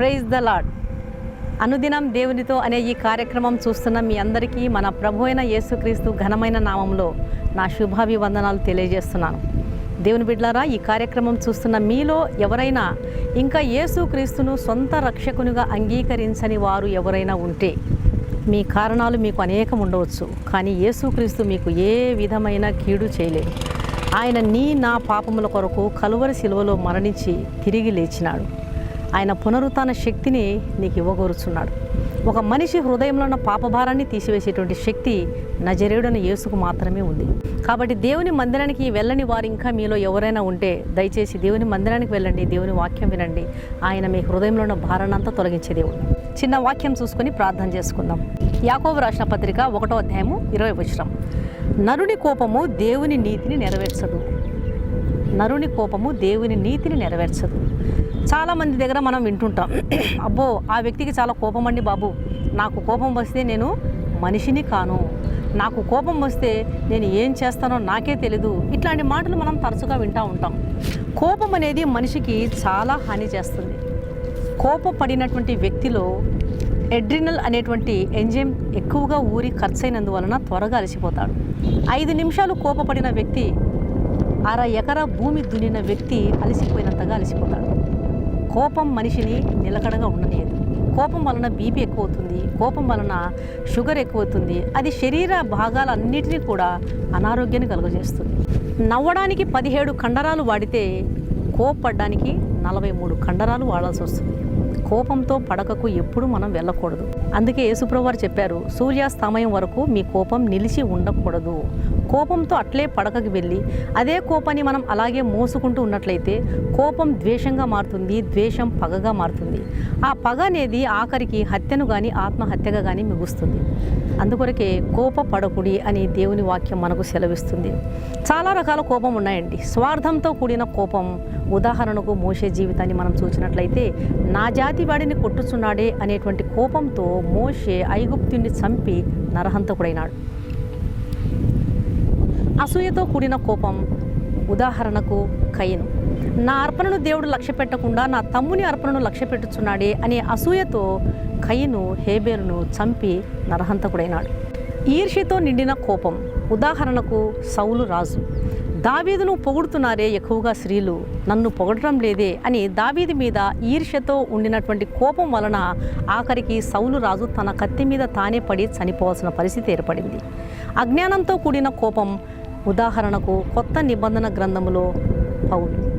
Praise the lord అనుదినం దేవునితో అనే ఈ కార్యక్రమం చూస్తున్న మీ అందరికీ మన ప్రభు అయిన యేసుక్రీస్తు ఘనమైన నామంలో నా శుభాభివందనాలు తెలియజేస్తున్నాను. దేవుని బిడ్లారా ఈ కార్యక్రమం చూస్తున్న మీలో ఎవరైనా ఇంకా యేసుక్రీస్తును సొంత రక్షకునిగా అంగీకరించని వారు ఎవరైనా ఉంటే మీ కారణాలు మీకు అనేకం ఉండవచ్చు కానీ యేసుక్రీస్తు మీకు ఏ విధమైన కీడు చేయలేదు. ఆయన నీ నా పాపముల కొరకు కలువరి శిలువలో మరణించి తిరిగి లేచినాడు. ఆయన పునరుత్న శక్తిని నీకు ఇవ్వగోరుచున్నాడు. ఒక మనిషి హృదయంలో ఉన్న పాపభారాన్ని తీసివేసేటువంటి శక్తి నజరేయుడైన యేసుకు మాత్రమే ఉంది. కాబట్టి దేవుని మందిరానికి వెళ్ళని వారు ఇంకా మీలో ఎవరైనా ఉంటే దయచేసి దేవుని మందిరానికి వెళ్ళండి దేవుని వాక్యం వినండి. ఆయన మీ హృదయంలో ఉన్న భారాన్ని అంతా తొలగించే దేవుడు. చిన్న వాక్యం చూసుకొని ప్రార్థన చేసుకుందాం. యాకోబు రాసిన పత్రిక ఒకటో అధ్యాయము ఇరవై వచనం. నరుని కోపము దేవుని నీతిని నెరవేర్చదు. నరుని కోపము దేవుని నీతిని నెరవేర్చదు. చాలామంది దగ్గర మనం వింటుంటాం. అబ్బో ఆ వ్యక్తికి చాలా కోపం అండి బాబు. నాకు కోపం వస్తే నేను మనిషిని కాను. నాకు కోపం వస్తే నేను ఏం చేస్తానో నాకే తెలీదు. ఇట్లాంటి మాటలు మనం తరచుగా వింటూ ఉంటాం. కోపం అనేది మనిషికి చాలా హాని చేస్తుంది. కోపపడినటువంటి వ్యక్తిలో ఎడ్రినల్ అనేటువంటి ఎంజైమ్ ఎక్కువగా ఊరి ఖర్చయినందువలన త్వరగా అలసిపోతాడు. ఐదు నిమిషాలు కోపపడిన వ్యక్తి అర ఎకరా భూమి దున్నిన వ్యక్తి అలసిపోయినంతగా అలసిపోతాడు. కోపం మనిషిని నిలకడగా ఉండలేదు కోపం వలన బీపీ ఎక్కువ అవుతుంది కోపం వలన షుగర్ ఎక్కువ అవుతుంది అది శరీర భాగాలన్నిటినీ కూడా అనారోగ్యాన్ని కలుగజేస్తుంది. నవ్వడానికి పదిహేడు కండరాలు వాడితే కోపపడడానికి నలభై మూడు కండరాలు వాడాల్సి వస్తుంది. కోపంతో పడకకు ఎప్పుడు మనం వెళ్ళకూడదు. అందుకే యేసుప్రభు వారు చెప్పారు సూర్యాస్తమయం వరకు మీ కోపం నిలిచి ఉండకూడదు. కోపంతో అట్లే పడకకి వెళ్ళి అదే కోపాన్ని మనం అలాగే మోసుకుంటూ ఉన్నట్లయితే కోపం ద్వేషంగా మారుతుంది ద్వేషం పగగా మారుతుంది. ఆ పగ అనేది ఆఖరికి హత్యను కానీ ఆత్మహత్యగా కానీ మిగుస్తుంది. అందుకొరకే కోప పడకుడి అని దేవుని వాక్యం మనకు సెలవిస్తుంది. చాలా రకాల కోపం ఉన్నాయండి. స్వార్థంతో కూడిన కోపం ఉదాహరణకు మోసే జీవితాన్ని మనం చూసినట్లయితే నా జాతి వాడిని కొట్టుచున్నాడే అనేటువంటి కోపంతో మోషే ఐగుప్తుని చంపి నరహంతకుడైనాడు. అసూయతో కూడిన కోపం ఉదాహరణకు కయ్యను. నా అర్పణను దేవుడు లక్ష్య పెట్టకుండా నా తమ్ముని అర్పణను లక్ష్య పెట్టుచున్నాడే అనే అసూయతో కయ్యను హేబేరును చంపి నరహంతకుడైనాడు. ఈర్ష్యతో నిండిన కోపం ఉదాహరణకు సౌలు రాజు. దావీదును పొగుడుతున్నారే ఎక్కువగా స్త్రీలు నన్ను పొగడటం లేదే అని దావీది మీద ఈర్ష్యతో ఉండినటువంటి కోపం వలన ఆఖరికి సౌలు రాజు తన కత్తి మీద తానే పడి చనిపోవాల్సిన పరిస్థితి ఏర్పడింది. అజ్ఞానంతో కూడిన కోపం ఉదాహరణకు కొత్త నిబంధన గ్రంథములో పౌలు.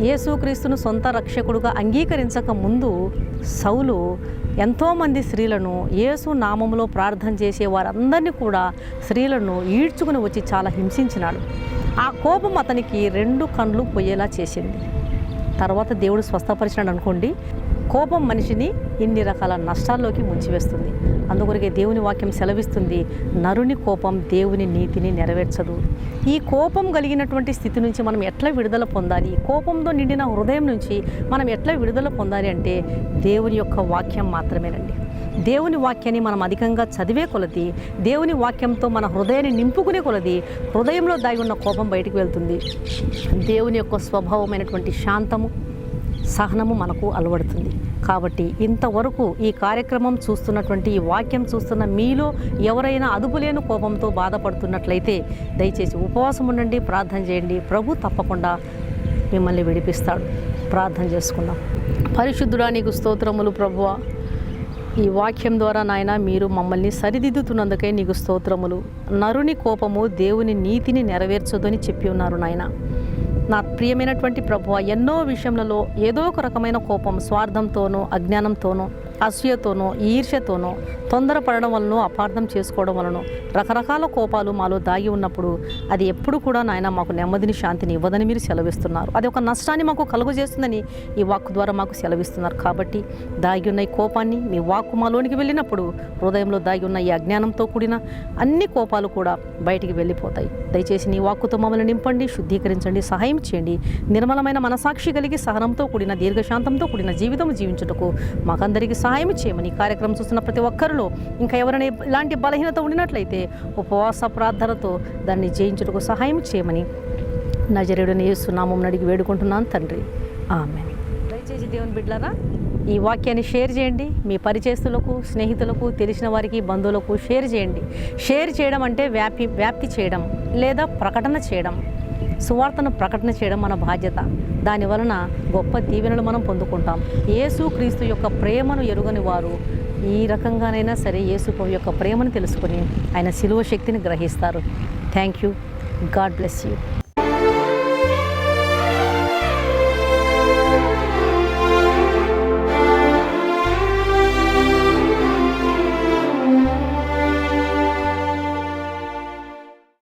యేసుక్రీస్తును సొంత రక్షకుడుగా అంగీకరించక ముందు సౌలు ఎంతోమంది స్త్రీలను యేసు నామములో ప్రార్థన చేసే వారందరినీ కూడా స్త్రీలను ఈడ్చుకుని వచ్చి చాలా హింసించినాడు. ఆ కోపం అతనికి రెండు కండ్లు పోయేలా చేసింది. తర్వాత దేవుడు స్వస్థపరిచినాడు అనుకోండి కోపం మనిషిని ఇన్ని రకాల నష్టాల్లోకి ముంచివేస్తుంది. అందుకొరకే దేవుని వాక్యం సెలవిస్తుంది నరుని కోపం దేవుని నీతిని నెరవేర్చదు. ఈ కోపం కలిగినటువంటి స్థితి నుంచి మనం ఎట్లా విడుదల పొందాలి? కోపంతో నిండిన హృదయం నుంచి మనం ఎట్లా విడుదల పొందాలి అంటే దేవుని యొక్క వాక్యం మాత్రమేనండి. దేవుని వాక్యాన్ని మనం అధికంగా చదివే కొలది దేవుని వాక్యంతో మన హృదయాన్ని నింపుకునే కొలది హృదయంలో దాగి ఉన్న కోపం బయటకు వెళ్తుంది. దేవుని యొక్క స్వభావమైనటువంటి శాంతము సహనము మనకు అలవడుతుంది. కాబట్టి ఇంతవరకు ఈ కార్యక్రమం చూస్తున్నటువంటి ఈ వాక్యం చూస్తున్న మీలో ఎవరైనా అదుపులేని కోపంతో బాధపడుతున్నట్లయితే దయచేసి ఉపవాసం ఉండండి ప్రార్థన చేయండి. ప్రభు తప్పకుండా మిమ్మల్ని విడిపిస్తాడు. ప్రార్థన చేసుకుందాం. పరిశుద్ధుడా నీకు స్తోత్రములు ప్రభువ. ఈ వాక్యం ద్వారా నాయన మీరు మమ్మల్ని సరిదిద్దుతున్నందుకై నీకు స్తోత్రములు. నరుని కోపము దేవుని నీతిని నెరవేర్చదని చెప్పి ఉన్నారు నాయన. నా ప్రియమైనటువంటి ప్రభువ ఎన్నో విషయములలో ఏదో ఒక రకమైన కోపం స్వార్థంతోనూ అజ్ఞానంతోనూ అసూయతోనో ఈర్ష్యతోనో తొందరపడడం వలన అపార్థం చేసుకోవడం వలన రకరకాల కోపాలు మాలో దాగి ఉన్నప్పుడు అది ఎప్పుడు కూడా నాయన మాకు నెమ్మదిని శాంతిని ఇవ్వదని మీరు సెలవిస్తున్నారు. అది ఒక నష్టాన్ని మాకు కలుగజేస్తుందని ఈ వాక్కు ద్వారా మాకు సెలవిస్తున్నారు. కాబట్టి దాగి ఉన్న ఈ కోపాన్ని మీ వాక్కు మాలోనికి వెళ్ళినప్పుడు హృదయంలో దాగి ఉన్న ఈ అజ్ఞానంతో కూడిన అన్ని కోపాలు కూడా బయటికి వెళ్ళిపోతాయి. దయచేసి నీ వాక్కుతో మమ్మల్ని నింపండి శుద్ధీకరించండి సహాయం చేయండి. నిర్మలమైన మనసాక్షి కలిగి సహనంతో కూడిన దీర్ఘశాంతంతో కూడిన జీవితం జీవించుటకు మాకందరికీ సహాయం చేయమని కార్యక్రమం చూస్తున్న ప్రతి ఒక్కరిలో. ఇంకా ఎవరైనా ఇలాంటి బలహీనత ఉండినట్లయితే ఉపవాస ప్రార్థనతో దాన్ని జయించుటకు సహాయం చేయమని నజరేయుడని యేసునామం అడిగి వేడుకుంటున్నాను తండ్రి. ఆమె దయచేసి దేవుని బిడ్డలారా ఈ వాక్యాన్ని షేర్ చేయండి. మీ పరిచయస్తులకు స్నేహితులకు తెలిసిన వారికి బంధువులకు షేర్ చేయండి. షేర్ చేయడం అంటే వ్యాపి వ్యాప్తి చేయడం లేదా ప్రకటన చేయడం. సువార్తను ప్రకటన చేయడం మన బాధ్యత. దాని వలన గొప్ప దీవెనలు మనం పొందుకుంటాం. యేసు క్రీస్తు యొక్క ప్రేమను ఎరుగని వారు ఈ రకంగానైనా సరే యేసు యొక్క ప్రేమను తెలుసుకొని ఆయన శిలువ శక్తిని గ్రహిస్తారు. Thank you God bless you